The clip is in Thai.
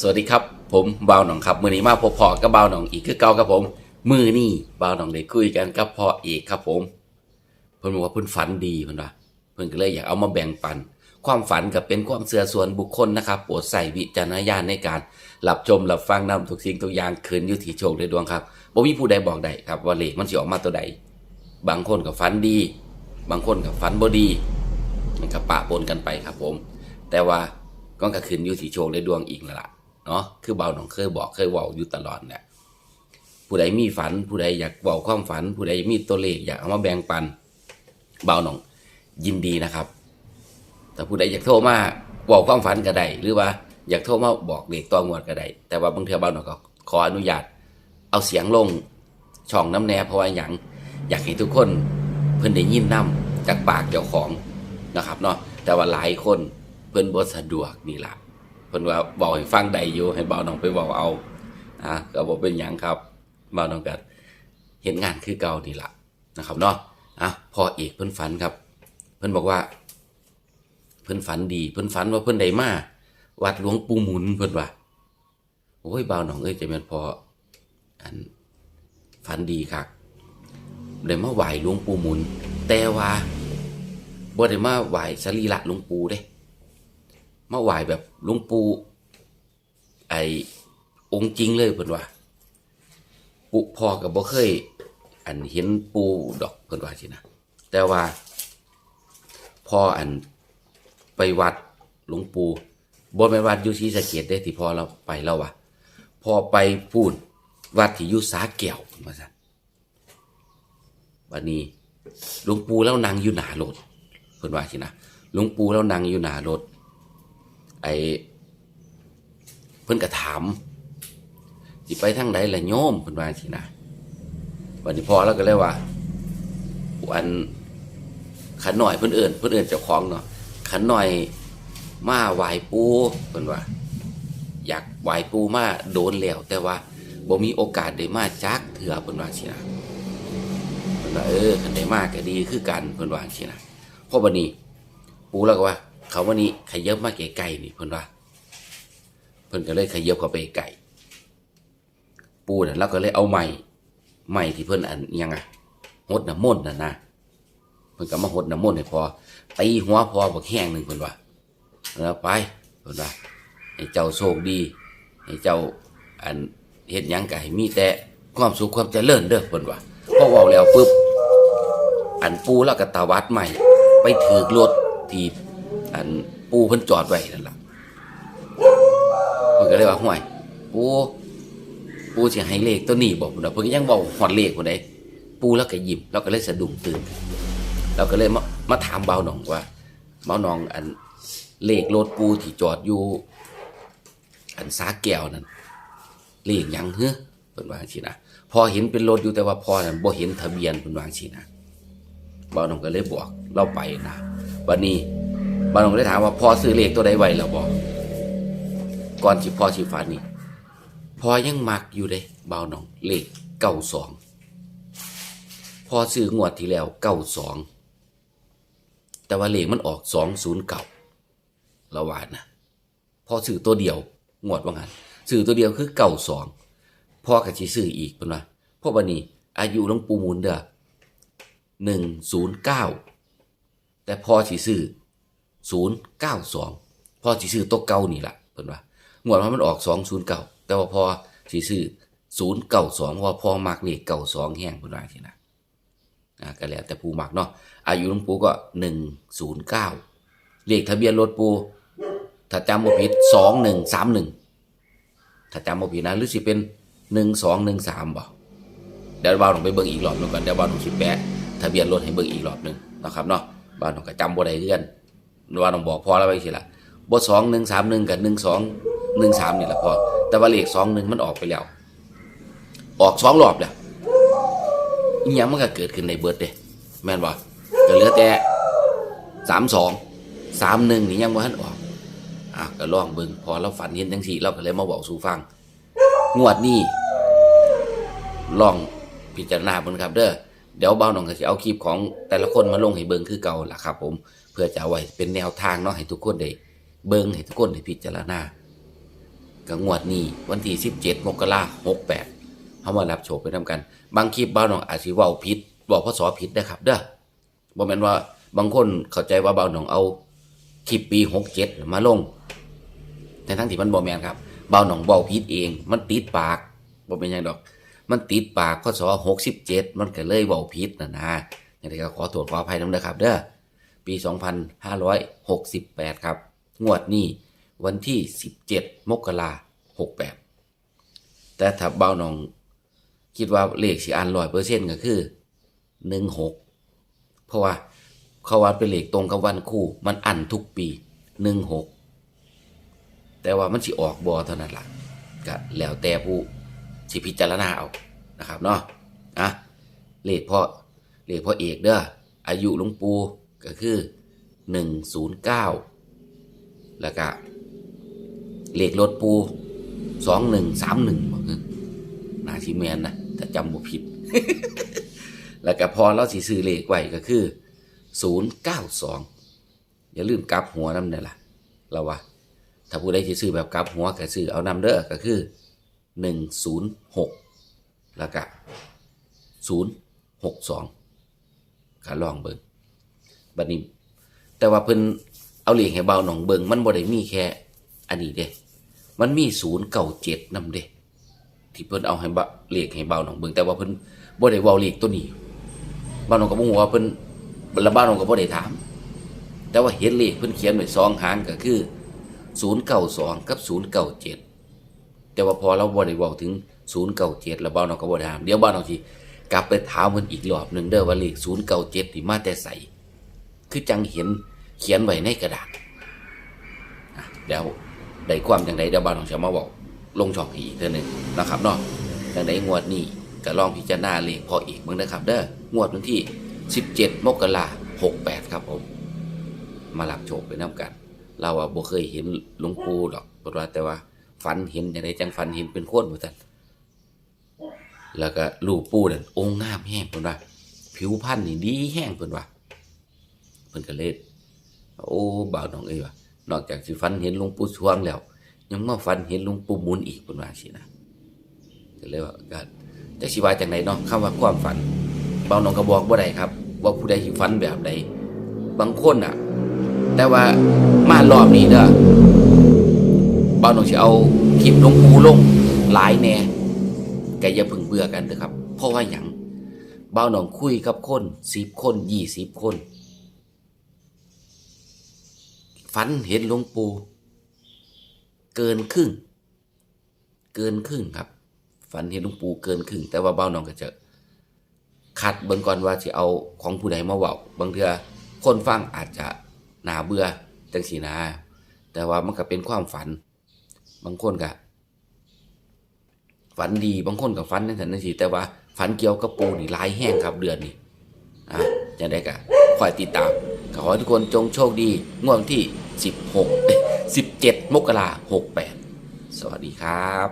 สวัสดีครับ ผมบ่าวหนองครับ มือนี้มาพบพอกับบ่าวหนองอีกคือเก่าครับผม มือนี่บ่าวหนองได้คุยกันกับพ่อเอกครับผมเพิ่นบอกว่าเพิ่นฝันดีเพิ่นว่าเพิ่นก็เลยอยากเอามาแบ่งปัน ความฝันก็เป็นความเชื่อส่วนบุคคลนะครับโปรดใส่วิจารณญาณในการรับชมรับฟังนำทุกสิ่งทุกอย่างคืนอยู่ที่โชคในดวงครับบ่มีผู้ใดบอกได้ครับว่าเลขมันสิออกมาตัวใดบางคนก็ฝันดี บางคนก็ฝันบ่ดีมันก็ปะปนกันไปครับผม แต่ว่าก็กระคืนอยู่ที่โชคในดวงอีกแล้วล่ะ เนาะคือเบาหนองเคยบอกเคยเว้าอยู่ตลอดเนี่ยผู้ใดมีฝัน ผู้ใดอยากเว้าความฝัน ผู้ใดมีตัวเลขอยากเอามาแบ่งปัน เบาหนองยินดีนะครับ แต่ผู้ใดอยากโทรมาบอกความฝันก็ได้หรือว่าอยากโทรมาบอกเลขตัวงวดก็ได้แต่ว่าบางเทื่อเบาหนองก็ขออนุญาต เอาเสียงลงช่องน้ำแน่เพราะว่าอย่างอยากให้ทุกคนเพิ่นได้ยินนํจากปากเจ้าของนะครับเนาะแต่ว่าหลายคนเพิ่นบ่สะดวกนี่แหละ เพิ่นว่าบอกให้ฟังได้อยู่ให้เบาหนองไปบอกเอาอ่าก็บ่เป็นหยังครับเบาหนองก็เฮ็ดงานคือเก่านี่ล่ะนะครับเนาะอะพ่อเอกเพิ่นฝันครับ เพิ่นบอกว่า เพิ่นฝันดี เพิ่นฝันว่าเพิ่นได้มาวัดหลวงปู่หมุนเพิ่นว่าโอ้ยบ่าวหนองเอ้ยจะแม่นพออันฝันดีครับได้มาไหว้หลวงปู่หมุน แต่ว่าบ่ได้มาไหว้สรีระหลวงปู่เด้ มาไหว้แบบหลวงปู่ไอองค์จริงเลยเพิ่นว่าปุพ่อก็บ่เคย อันเห็นปู่ดอกเพิ่นว่าสินะแต่ว่าพ่ออันไปวัดหลวงปู่บนไปวัดอยุศรีสะเกดได้ที่พ่อเราไปแล้ววะพอไปพูดวัดที่อยุสาแก้วมาสันวันนี้หลวงปู่แล้วนางอยู่หนารถเพิ่นว่าสินะหลวงปู่แล้วนางอยู่หนารถ ไอเพิ่นก็ถามสิไปทางใดล่ะโยมเพิ่นว่าสินะวันนี้พอแล้วก็เลยว่าวันขันหน่อยเพื่อนเอื่นเพื่อนเอื่นเจ้าของเนาะขันหน่อยมาไหวปูเพิ่นว่า อยากไหวปูมาโดนแล้วแต่ว่าบ่มีโอกาสได้มาจักเถื่อเพิ่นว่าสินะเพิ่นว่าเออคันได้มาก็ดีคือกันเพิ่นว่าสินะเพราะวันนี้ปูแล้วก็ว่า เขาวันนี้ขยับมาไกลๆนี่เพิ่นว่าเพิ่นก็เลยขยับเข้าไปไกลปูน่ะแล้วก็เลยเอาไม้ไม้ที่เพิ่นอันยังอะหดน้ำมนต์น่ะนะเพิ่นก็มาหดน้ำมนต์ให้พอตีหัวพอบักแห้งหนึ่งเพิ่นว่าแล้วไปเพิ่นว่าให้เจ้าโชคดีให้เจ้าอันเฮ็ดหยังก็ให้มีแต่ความสุขความเจริญเด้อเพิ่นว่าพอเว้าแล้วปุ๊บอันปูแล้วก็ตาวัดใหม่ ไปถือรถที่ อันปูเพิ่นจอดไว้นั่นล่ะเพิ่นก็เลยว่าห่วยปูปูสิให้เลขตัวนี้บอกเพิ่นว่าเพิ่นก็ยังบอกฮอดเลขพุ่นใดปูแล้วก็ยิ้มแล้วก็เลยสะดุ้งตื่นเราก็เลยมามาถามเบาหนองว่าเบาหนองอันเลขรถปูที่จอดอยู่ อันสาแก้วนั่นเลขยังเฮ้อเพิ่นวางซี่นะพอเห็นเป็นรถอยู่แต่ว่าพอนั่นบ่เห็นทะเบียนเพิ่นวางซี่นะเบาหนองก็เลยบอกเราไปนะวันนี้ บาหนองก็เลยถามว่าพอซื้อเลขตัวใดไว้แล้วบอกก่อนสิพอสิฝันนี่พอยังมักอยู่เด้เบาหนองเลขเก้าสองพอซื้องวดที่แล้วเก้าสองแต่ว่าเลขมันออกสองศูนย์เก่าละวาดนะพอซื้อตัวเดียวงวดว่างั้นซื้อตัวเดียวคือเก้าสองพ่อกับชีซื้ออีกเป็นว่าพราะวันนี้อายุหลวงปู่มูลเด้อหนึ่งศูนย์เก้าแต่พอชีซื้อ ศูนย์เก้าสองพอชีซื้อตัวเก่านี่แหละเป็นว่างวดว่ามันออกสองศูนย์เก้าแต่ว่าพอชีซื้อศูนย์เก้าสอพราะว่าพอมักเลขเก้าสองแห้งเป็นว่าทีนะอ่าก็แล้วแต่ปูมักเนาะอายุหลวงปู่ก็หนึ่งศูนย์เลขทะเบียนรถปูถ้าจำบ่ผิดสองหนึ่งสามหนึ่งถ้าจำบ่ผิดนะหรือสิเป็นหนึ่งสองหนึ่งสามบ่เดี๋ยวบ้านลองไปเบิ่งอีกรอบหนึงก่อนเดี๋ยวบ้านลองสิแปะทะเบียนรถให้เบิ่งอีกรอบหนึงนะครับเนาะบ้านลองก็จำบ่ได้เรื่อน ว่าลองบอกพอแล้วไปสิละบ่สองหนึ่งสามหนึ่งกับหนึ่งสองหนึ่งสามนี่แหละพอ แต่ว่าเลขสองหนึ่งมันออกไปแล้ว ออกสองรอบแล้วยังมันก็เกิดขึ้นในเบิร์ดเด้แม่นบ่ก็เหลือแต่สามสองสามหนึ่งนี่ยังบ่ทันออกอะก็ลองเบิ่งพอเราฝันเห็นจังสี่เราก็เลยมาบอกสู่ฟัง งวดนี้ลองพิจารณาเบิ่งครับเด้อ เดี๋ยวเบาหน่องก็สิเอาคลิปของแต่ละคนมาลงให้เบิงคือเก่าล่ะครับ ผมเพื่อจะเอาไว้เป็นแนวทางเนาะให้ทุกคนได้เบิงให้ทุกคนได้พิจารณากับงวดนี้วันที่ 17 มกราคม68เฮามารับโชคไปนํกัน บางคลิปเบ่าวน้องอาจสิเว้าผิดบอกพศผิดนะครับ เด้อบ่แม่นว่าบางคนเข้าใจว่าเบ่าวน้องเอาคลิปปี 67 มาลงแต่ทั้งที่มันบ่แม่นครับเบ่าวน้องเว้าผิดเอง มันติดปากบ่เป็นยังดอก มันติดปากพศ67มันก็เลยเว้าผิดน่ะนะอย่างไรก็ขอโทษขออภัยนำเด้อครับ เด้อปี 2568 ครับ งวดนี้วันที่ 17 มกราคม68แต่ถ้าเบาหนองคิดว่าเลขสิอ่านร้อยเปอร์เซ็นต์ก็คือ16เพราะว่าเขาว่าเป็นเลขตรงกับวันคู่มันอันทุกปี16แต่ว่ามันสิออกบอเท่านั้นล่ะก็แล้วแต่ผู้ สิพิจารณาเอานะครับเนาะอะเลขพ่อเลขพ่อเอกเด้ออายุหลวงปู่ก็คือ 109 แล้วก็เลขรถปู2131บ่คือนาทีแมนนะถ้าจำบ่ผิด แล้วก็พอเราสิซื้อเลขไว้ก็คือ092อย่าลืมกลับหัวนำเด้อล่ะเราว่า ถ้าผู้ใดสิซื้อแบบกลับหัวก็ซื้อเอานำเด้อก็คือ 106แล้วก็062ก็ลองเบิงบัดนี้ แต่ว่าเพิ่นเอาเหลขให้เบาหนองเบิงมันบ่ได้มีแค่ อันนี้เด้ มันมี097นำเด้ ที่เพิ่นเอาให้เบาเหลขให้เบาหนองเบิงแต่ว่าเพิ่นบ่ได้เว้าเลขตัวนี้เบาหนองก็บ่ฮู้ว่าเพิ่นล้วเบาหนองก็บ่ได้ถาม แต่ว่าเห็นเลขเพิ่นเขียนไว้สองหางก็คือ092กับ097 แต่ว่าพอเราบ่ได้เว้าถึง097แล้วเบาหนองก็บ่ได้ถามเดี๋ยวเบาหนองสิกลับไปถามเพิ่นอีกรอบหนึ่งเด้อว่าเลข097นี่มาแต่ไสคือจังเห็นเขียนไว้ในกระดาษเดี๋ยวได้ความจังไดเดี๋ยวบ้านของจะมาบอกลงช่องอีกเท่านึงนะครับเนาะจังไดงวดนี้ก็ลองพิจารณาเลขพออีกเบิ่งนะครับ เด้องวดวันที่ 17 มกราคม68 ครับผม มารับโชคไปน้ำกัน เราอะบ่เคยเห็นหลวงปู่ดอกเพราะว่าแต่ว่า ฝันเห็นจังไดจังฝันเห็นเป็นคนเหมือนกันแล้วก็รูปปูนั่นองค์งามแห้งเพิ่นว่า ผิวพรรณนี่ดีแห้งเพิ่นว่าเพิ่นก็เลยโอ้บ่าวน้องเอ้ยว่ะนอกจากสิฝันเห็นหลวงปู่สวงแล้ว ยังมาฝันเห็นหลวงปู่มุนอีกเพิ่นว่าสินะก็เลยว่าก็จะสิว่าจังไดเนาะคำว่าความฝันบ่าวน้องก็บอกบ่ได้ครับ ว่าผู้ใดสิฝันแบบใดบางคนน่ะ แต่ว่ามารอบนี้เด้อ บ่าวน้องสิเอาคลิปลงปูลงหลายแหน่แกอย่าพิ่งเบื่อกันเด้อครับ เพราะว่าหยังบ่าวน้องคุยกับคน10คน20คนฝันเห็นหลวงปู่เกินครึ่ง เกินครึ่งครับ ฝันเห็นหลวงปู่เกินครึ่ง แต่ว่าเบ้าน้องก็จะคัดเบิ่งก่อนว่าจะเอาของผู้ใดมาเว้าบางเทือคนฟังอาจจะนาเบื่อจังสีนา แต่ว่ามันก็เป็นความฝัน บางคนก็ฝันดีบางคนกับฝันนั่นสันนั่นสิแต่ว่าฝันเกี่ยวกับปูนี่ลายแห้งครับเดือนนี้อะจะได้กะคอยติดตามขอให้ทุกคนจงโชคดีงวดวันที่ 16 17 มกราคม68 สวัสดีครับ